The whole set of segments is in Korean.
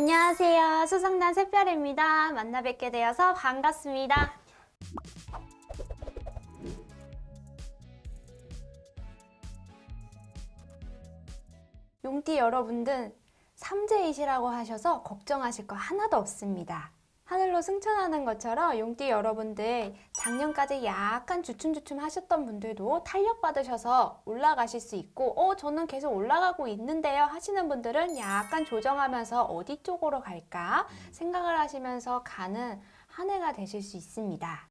안녕하세요. 수성단 새별입니다. 만나 뵙게 되어서 반갑습니다. 용띠 여러분들 삼재이시라고 하셔서 걱정하실 거 하나도 없습니다. 하늘로 승천하는 것처럼 용띠 여러분들 작년까지 약간 주춤주춤 하셨던 분들도 탄력 받으셔서 올라가실 수 있고 어 저는 계속 올라가고 있는데요 하시는 분들은 약간 조정하면서 어디 쪽으로 갈까 생각을 하시면서 가는 한 해가 되실 수 있습니다.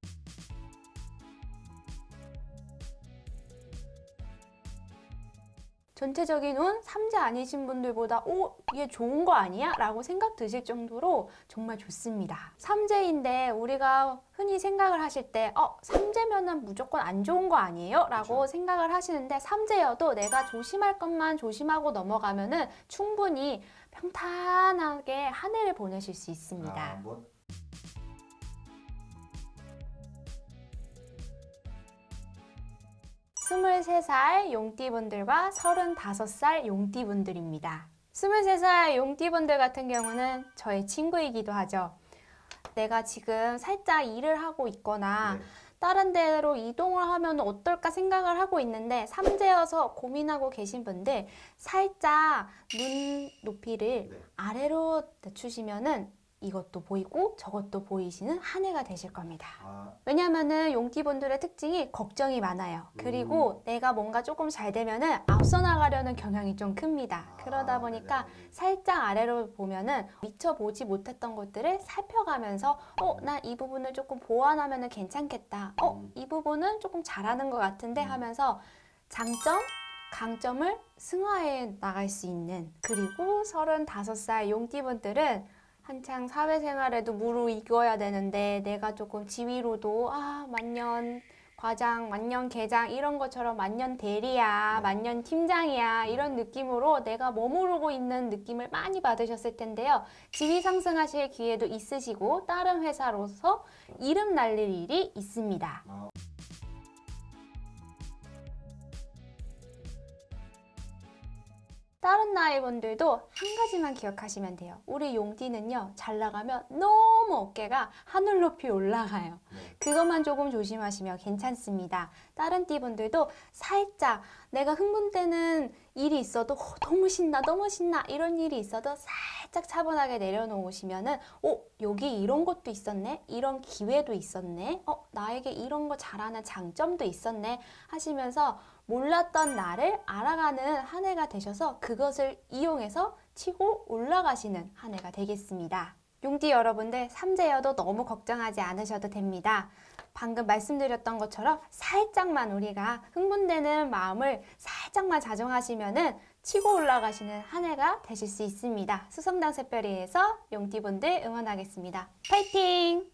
전체적인 운 삼재 아니신 분들보다 오 이게 좋은 거 아니야? 라고 생각 드실 정도로 정말 좋습니다. 삼재인데 우리가 흔히 생각을 하실 때 어, 삼재면은 무조건 안 좋은 거 아니에요? 라고 그쵸. 생각을 하시는데 삼재여도 내가 조심할 것만 조심하고 넘어가면은 충분히 평탄하게 한 해를 보내실 수 있습니다. 아, 뭐 23살 용띠분들과 35살 용띠분들입니다. 23살 용띠분들 같은 경우는 저의 친구이기도 하죠. 내가 지금 살짝 일을 하고 있거나 네. 다른 데로 이동을 하면 어떨까 생각을 하고 있는데 삼재여서 고민하고 계신 분들 살짝 눈 높이를 네. 아래로 낮추시면은 이것도 보이고 저것도 보이시는 한 해가 되실 겁니다. 아, 왜냐면은 용띠분들의 특징이 걱정이 많아요. 음. 그리고 내가 뭔가 조금 잘 되면은 앞서 나가려는 경향이 좀 큽니다. 아, 그러다 보니까 네네. 살짝 아래로 보면은 미처 보지 못했던 것들을 살펴가면서 어, 나 이 부분을 조금 보완하면은 괜찮겠다. 어, 음. 이 부분은 조금 잘하는 것 같은데 음. 하면서 장점, 강점을 승화해 나갈 수 있는 그리고 35살 용띠분들은 한창 사회생활에도 무르익어야 되는데 내가 조금 지위로도 아 만년 과장, 만년 계장 이런 것처럼 만년 대리야, 네. 만년 팀장이야 이런 느낌으로 내가 머무르고 있는 느낌을 많이 받으셨을 텐데요. 지위 상승하실 기회도 있으시고 다른 회사로서 이름 날릴 일이 있습니다. 다른 나이 분들도 한 가지만 기억하시면 돼요. 우리 용띠는요, 잘 나가면 너무 어깨가 하늘 높이 올라가요. 네. 그것만 조금 조심하시면 괜찮습니다. 다른 띠분들도 살짝 내가 흥분되는 일이 있어도 어, 너무 신나, 너무 신나 이런 일이 있어도 살짝 차분하게 내려놓으시면은 어, 여기 이런 것도 있었네? 이런 기회도 있었네? 어, 나에게 이런 거 잘하는 장점도 있었네? 하시면서 몰랐던 나를 알아가는 한 해가 되셔서 그것을 이용해서 치고 올라가시는 한 해가 되겠습니다. 용띠 여러분들 삼재여도 너무 걱정하지 않으셔도 됩니다. 방금 말씀드렸던 것처럼 살짝만 우리가 흥분되는 마음을 살짝만 자정하시면은 치고 올라가시는 한 해가 되실 수 있습니다. 수성당 새별이에서 용띠분들 응원하겠습니다. 파이팅!